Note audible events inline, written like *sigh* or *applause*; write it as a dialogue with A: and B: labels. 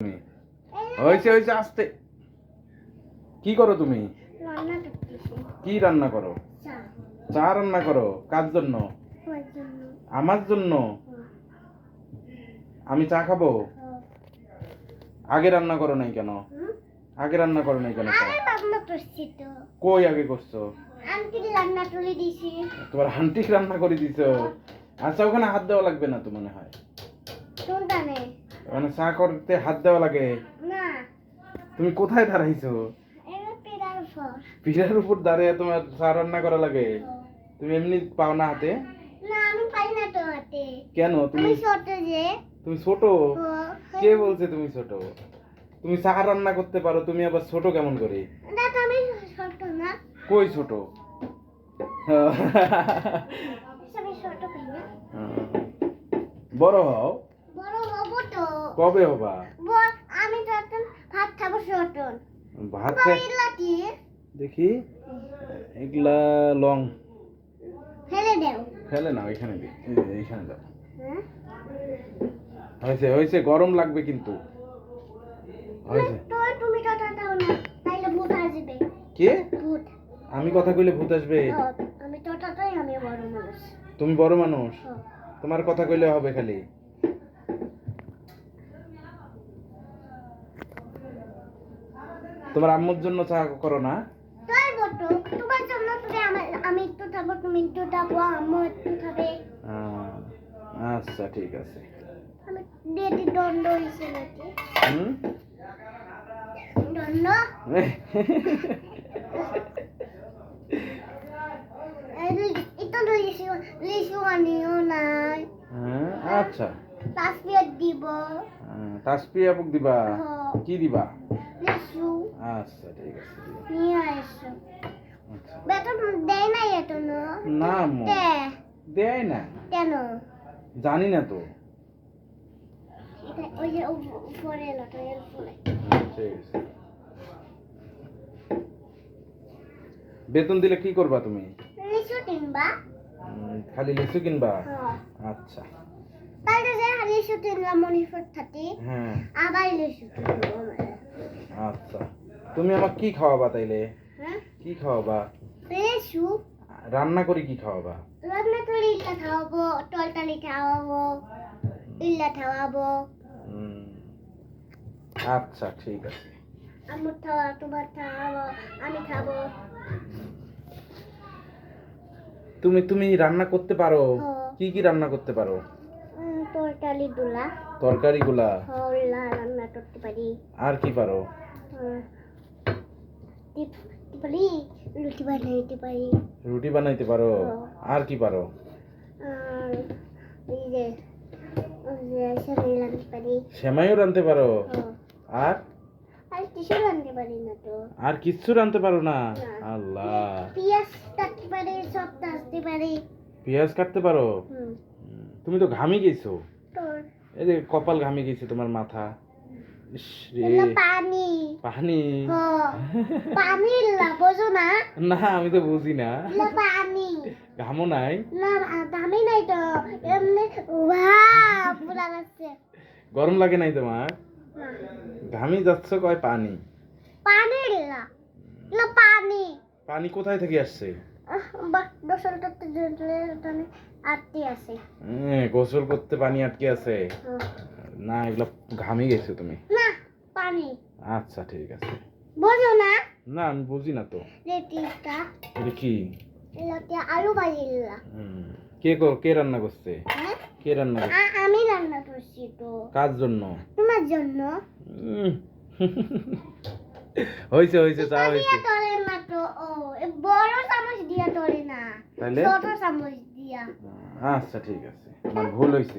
A: তুমি? হয়েছে হয়েছে আসতে। কি করো তুমি? কি রান্না করো?
B: চা।
A: রান্না করো? কার জন্য? আমার জন্য। আমি চা খাব? আগে রান্না করো নাই কেন? আগে রান্না করো নাই কেন কই আগে করছ? তোমার হান্টি রান্না করে দিছো? আচ্ছা ওখানে হাত দেওয়া লাগবে না তো মনে হয়? ওখানে চা করতে হাত দেওয়া লাগে?
B: না।
A: তুমি কোথায় দাঁড়াইছো? পিঠার উপর। দাঁড়িয়ে তোমার চা রান্না করা লাগে? তুমি এমনি পাও না হাতে?
B: না আমি পাই না তো হাতে।
A: কেন? তুমি
B: ছোট যে।
A: তুমি ছোট? কে বলছে তুমি ছোট? তুমি চা রান্না করতে পারো তুমি আবার ছোট কেমন করে?
B: দেখ আমি ছোট না।
A: কই ছোট? বড় হও। কবে হবা?
B: আমি তো এখন ভাত খাব ছোট
A: ভাত খাই দেখি। এগুলা লং।
B: ফেলে দাও।
A: ফেলে না এখানে দি। এই এইখানে দাও।
B: হ্যাঁ?
A: হয়েছে হয়েছে গরম লাগবে কিন্তু। হয়েছে।
B: তো তুমি কথা দাও না তাইলে ভূত আসবে।
A: কে?
B: ভূত।
A: আমি কথা কইলে ভূত আসবে?
B: আমি তোটাটাই আমি বড় মানুষ।
A: তুমি বড় মানুষ? তোমার কথা কইলে হবে খালি। তোমার আম্মুর জন্য চা করো না।
B: তোমার জন্য তুমি আমি একটু তুমি একটু আম্মু একটু খাবে।
A: আচ্ছা ঠিক আছে।
B: ডেটি দণ্ড হয়েছে নাকি?
A: হুম?
B: দণ্ড? *laughs* এই লিসু লিসু আনিও
A: হ্যাঁ, আচ্ছা।
B: তাসবিয়াত দিব।
A: তাসপিয়া বুক দিবা?
B: হ্যাঁ।
A: কি দিবা?
B: লিসু
A: আচ্ছা ঠিক আছে
B: নিয়ে
A: আচ্ছা।
B: বেতন দেয় নাই এত না
A: না দেয় না?
B: কেন?
A: জানি না তো।
B: ওই যে উপরে এলাকা উপরে।
A: ঠিক আছে। বেতন দিলে কি করবা তুমি?
B: লিচু কিনবা।
A: খালি লিচু কিনবা?
B: হ্যাঁ।
A: আচ্ছা।
B: তাহলে যে থাকি। আবার
A: আচ্ছা। তুমি আমাকে কি খাওয়াবা তাইলে?
B: হ্যাঁ?
A: কি খাওয়াবা? রান্না করে কি খাওয়াবা?
B: রান্না করে ইল্লা খাওয়াবো তরকারি খাওয়াবো ইল্লা খাওয়াবো।
A: আচ্ছা ঠিক আছে।
B: আমার খাওয়া তোমার খাওয়াবো আমি খাব।
A: তুমি তুমি রান্না করতে পারো?
B: হ্যাঁ।
A: কি কি রান্না করতে পারো?
B: তরকারি দুলা
A: তরকারিগুলা
B: হল্লা রান্না করতে পারি।
A: আর কি পারো?
B: পারি রুটি বানাইতে পারি।
A: রুটি বানাইতে পারো?
B: হ্যাঁ।
A: আর কি পারো? সেমাইও রাঁধতে পারো? আর?
B: আর কিছু রাঁধতে পারি না তো।
A: আর কিচ্ছু রাঁধতে পারো না?
B: না।
A: আল্লাহ।
B: পেঁয়াজ কাটতে পারি সব কাটতে পারি।
A: পেঁয়াজ কাটতে পারো? তুমি তো ঘামে গেছো। এই যে কপাল ঘামে গেছে তোমার মাথা।
B: পানি।
A: পানি।
B: পানি বোঝো না।
A: না আমি তো বুঝি না।
B: পানি।
A: ঘামো নাই।
B: না দামি নাই তো। এমনি পুরা যাচ্ছে
A: গরম লাগে নাই তোমার? ঘামি যাচ্ছে কয় পানি?
B: পানি পানি।
A: পানি কোথায় থেকে আসছে?
B: দশল করতে আটটি আছে।
A: এ, গোসল করতে পানি আটকে আছে। না এগুলো ঘামে গেছো তুমি?
B: না পানি।
A: আচ্ছা ঠিক আছে।
B: বোঝো না?
A: না আমি বুঝি না তো।
B: রেটিটা
A: এটা কি?
B: এলাতে আলু ভাজিলা।
A: কে কর- কে রান্না করছে?
B: হ্যাঁ?
A: কে রান্না
B: আমি রান্না করছি তো।
A: কার জন্য?
B: তোমার জন্য।
A: উম, হয়েছে হয়েছে চা
B: দিয়া তলে না তো। ও বড় চামচ দিয়া তলে না। ছোট চামচ
A: আচ্ছা ঠিক আছে। আমার ভুল হয়েছে